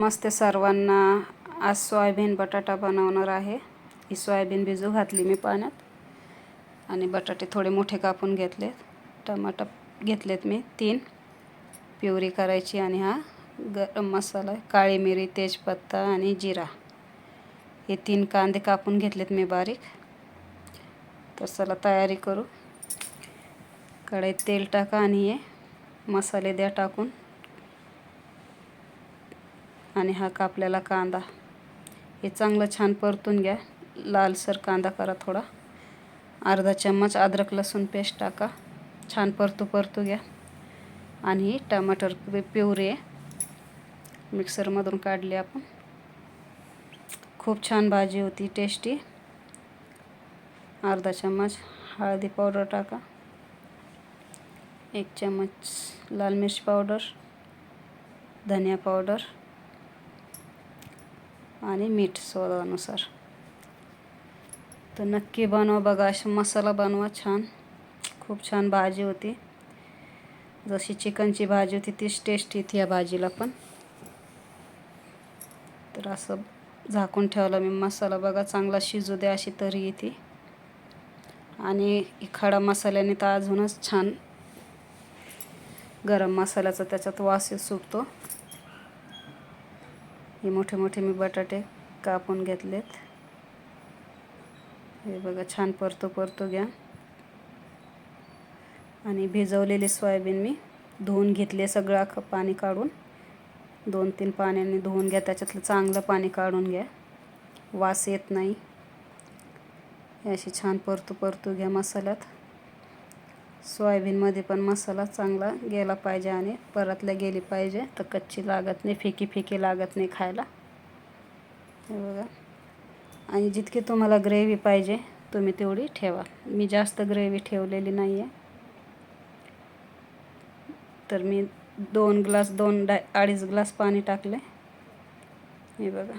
मस्त सर्वांना. आज सोयाबीन बटाटा बनवणार आहे. ही सोयाबीन भिजू घातली मी पाण्यात. आणि बटाटे थोडे मोठे कापून घेतलेत. टमाटर घेतलेत मी तीन. प्युरी करायची आणि हा गरम मसाला काळी मिरी तेजपत्ता आणि जिरा. हे तीन कांदे कापून घेतलेत मी बारीक. तर चला तयारी करू. कढईत तेल टाका आणि हे मसाले द्या टाकून. आणि हा कापलेला कांदा. हे चांगलं छान परतून घ्या. लालसर कांदा करा थोडा. अर्धा चम्मच अद्रक लसूण पेस्ट टाका. छान परतू परतू घ्या. आणि टमाटर प्युरे मिक्सरमधून काढली आपण. खूप छान भाजी होती टेस्टी. अर्धा चम्मच हळदी पावडर टाका. एक चम्मच लाल मिरची पावडर. धनिया पावडर. आणि मीठ स्वादानुसार. तर नक्की बनवा बघा असा मसाला बनवा छान. खूप छान भाजी होती. जशी चिकनची भाजी होती तीच टेस्ट येते या भाजीला पण. तर असं झाकून ठेवलं मी मसाला. बघा चांगला शिजू द्या अशी तरी येते. आणि खडा मसाल्याने तर अजूनच छान गरम मसाल्याचा त्याच्यात वास सुटतो. हे मोठे मोठे मी बटाटे कापून घेतलेत. हे बघा छान परतो परतो घ्या. आणि भिजवलेले सोयाबीन मी धुवून घेतले सगळं अख्खं पाणी काढून. दोन तीन पाण्याने धुवून घ्या त्याच्यातलं चांगलं पाणी काढून घ्या. वास येत नाही. अशी छान परतू परतू घ्या मसाल्यात. सोयाबीनमध्ये पण मसाला चांगला गेला पाहिजे आणि परतल्या गेली पाहिजे. तर कच्ची लागत नाही फिकी फिकी लागत नाही खायला. हे बघा. आणि जितकी तुम्हाला ग्रेव्ही पाहिजे तुम्ही तेवढी ठेवा. मी जास्त ग्रेव्ही ठेवलेली नाही आहे तर मी दोन ग्लास दोन डाय अडीच ग्लास पाणी टाकले. हे बघा.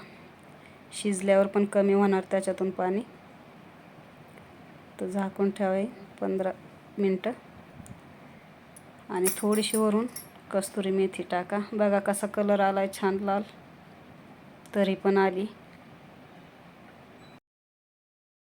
शिजल्यावर पण कमी होणार त्याच्यातून पाणी. तर झाकून ठेवाय पंधरा मिनटं. आणि थोडीशी वरून कस्तुरी मेथी टाका. बघा कसा कलर आला आहे छान लाल. तरी पण आली.